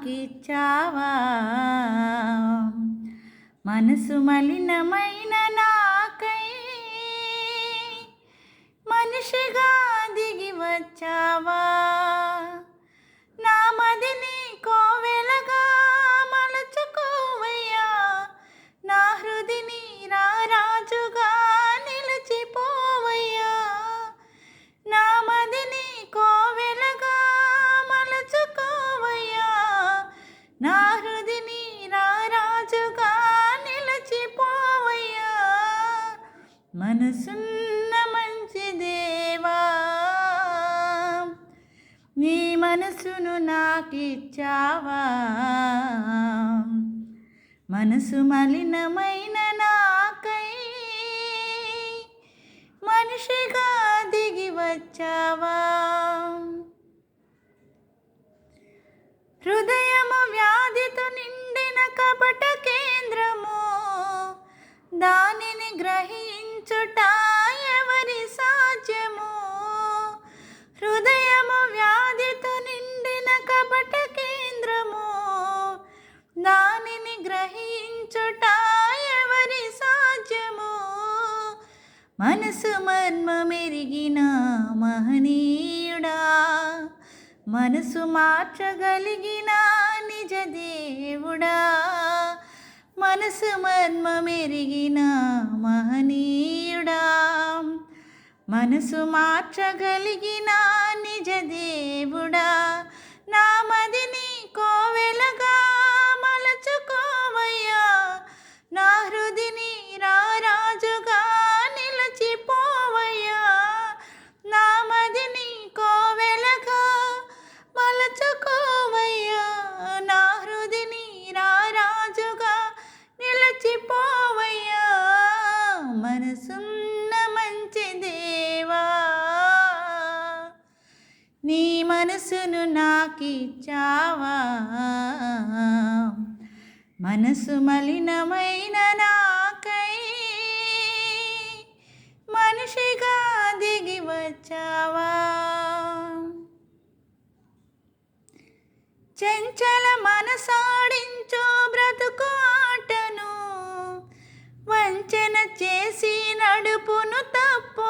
మాకిచ్చావా? మనసు మలినమైన నాకై మనిషిగా దిగి వచ్చావా? మనసున్న మంచి దేవా నీ మనసును నాకిచ్చావా? మనసు మలినమైన నాకై మనిషిగా దిగి వచ్చావా? హృదయము వ్యాధితో నిండిన కపట కేంద్రము దానిని గ్రహించుట మనసు మర్మమెరిగిన మహనీయుడా మనసు మార్చగలిగిన నిజ దేవుడా మనసు మర్మమెరిగిన మహనీయుడా మనసు మార్చగలిగిన నిజ దేవుడా నామది నీ కోవెలగా మలచుకోవయ్యా నా హృదయ మనసును నాకిచ్చావా? మనసు మలినమైన నాకై మనిషిగా దిగి వచ్చావా? చెంచల మనసాడించో బ్రతుకు ఆటను వంచన చేసి నడుపును తప్పు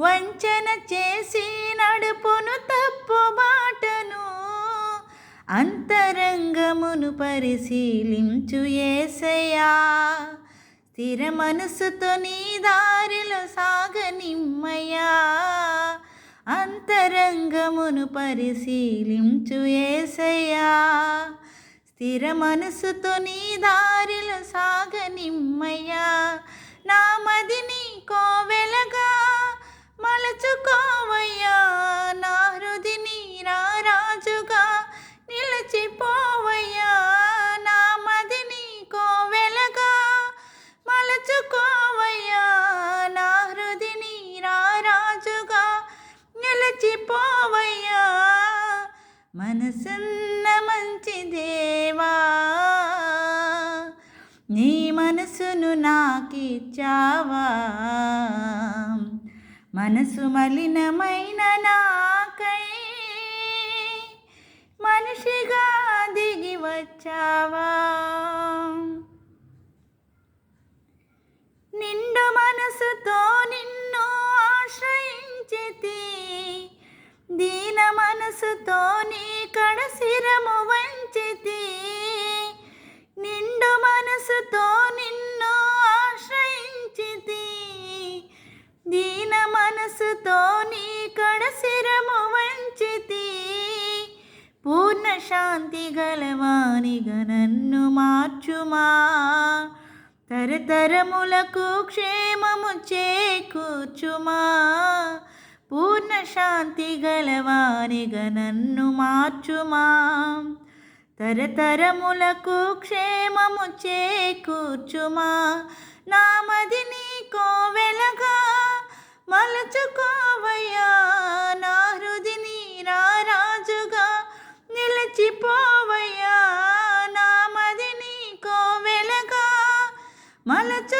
వంచన చేసి నడుపును తప్పు బాటను అంతరంగమును పరిశీలించు ఏసయా స్థిర మనసుతో నీ దారిలో సాగనిమ్మయ్యా. అంతరంగమును పరిశీలించు ఏసయా స్థిర మనసుతో నీ దారిలో సాగనిమ్మయ్యా. నా మదిని కోవెలగా నీ మనసును నాకిచ్చావా? మనసు మలినమైన నాకై మనిషిగా దిగి వచ్చావా? నిండు మనసుతో నిన్ను ఆశ్రయించితి దీన మనసుతో నీ కడసిరము వంచి మనసుతో నిన్ను ఆశ్రయించితి. దీన మనసుతో నీ కడ శిరము వంచితి. పూర్ణ శాంతి గలవానిగా నన్ను మార్చుమా. తరతరములకు క్షేమము చేకూర్చుమా. పూర్ణ శాంతి గలవానిగా నన్ను మార్చుమా. తరతరములకు క్షేమము చేకూర్చుమా? నామది నీకో వెలగా మలచుకోవయ్యా. నా హృది రారాజుగా నిలిచిపోవయ్యా. నామది నీకో వెలగా మలచు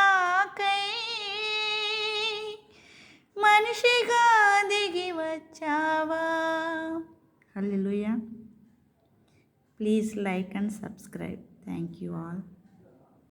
మనిషిగా దిగి వచ్చావా? Hallelujah. Please like and subscribe. Thank you all.